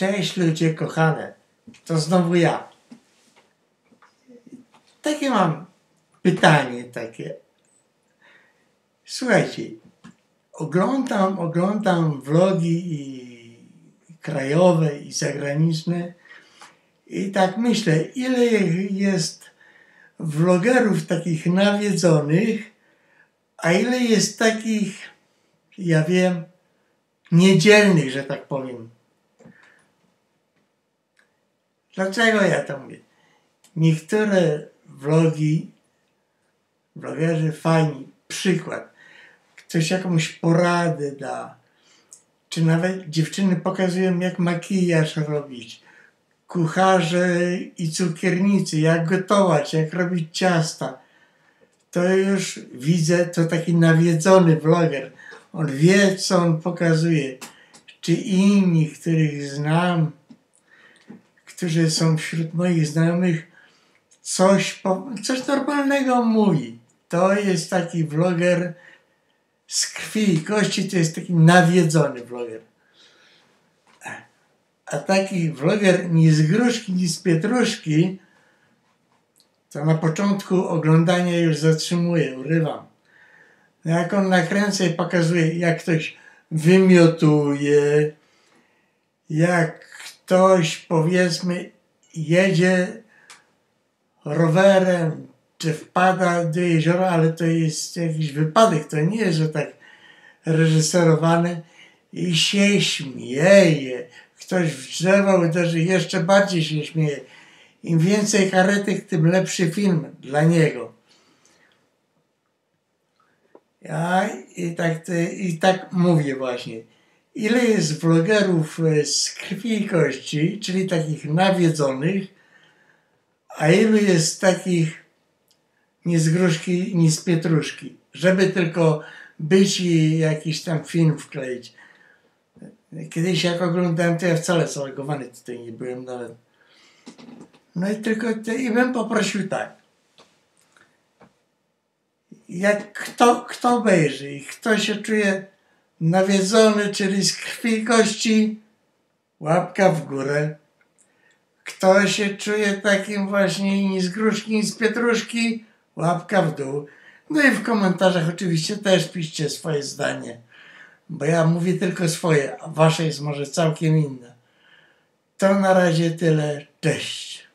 Cześć ludzie kochane, to znowu ja. Takie mam pytanie takie. Słuchajcie, oglądam, oglądam vlogi i krajowe i zagraniczne i tak myślę, ile jest vlogerów takich nawiedzonych, a ile jest takich, ja wiem, niedzielnych, że tak powiem. Dlaczego ja to mówię? Niektóre vlogi, vlogerzy fajni, przykład, ktoś jakąś poradę da, czy nawet dziewczyny pokazują, jak makijaż robić, kucharze i cukiernicy, jak gotować, jak robić ciasta. To już widzę, to taki nawiedzony vloger. On wie, co on pokazuje. Czy inni, których znam, którzy są wśród moich znajomych, coś, coś normalnego mówi. To jest taki vloger z krwi i kości, to jest taki nawiedzony vloger. A taki vloger ni z gruszki, ni z pietruszki, to na początku oglądania już zatrzymuję, urywam. No jak on nakręca i pokazuje, jak ktoś wymiotuje, jak ktoś powiedzmy jedzie rowerem, czy wpada do jeziora, ale to jest jakiś wypadek, to nie jest, że tak reżyserowane i się śmieje. Ktoś w drzewo uderzy, jeszcze bardziej się śmieje. Im więcej karetek, tym lepszy film dla niego. Ja i tak, i tak mówię właśnie. Ile jest vlogerów e, z krwi i kości, czyli takich nawiedzonych, a ilu jest takich ni z gruszki, ni z pietruszki, żeby tylko być i jakiś tam film wkleić. Kiedyś jak oglądałem, to ja wcale zalegowany tutaj nie byłem nawet. No i tylko te, i bym poprosił tak. Jak kto, kto obejrzy i kto się czuje nawiedzony, czyli z krwi i kości, łapka w górę. Kto się czuje takim właśnie ni z gruszki, ni z pietruszki, łapka w dół. No i w komentarzach oczywiście też piszcie swoje zdanie, bo ja mówię tylko swoje, a wasze jest może całkiem inne. To na razie tyle. Cześć.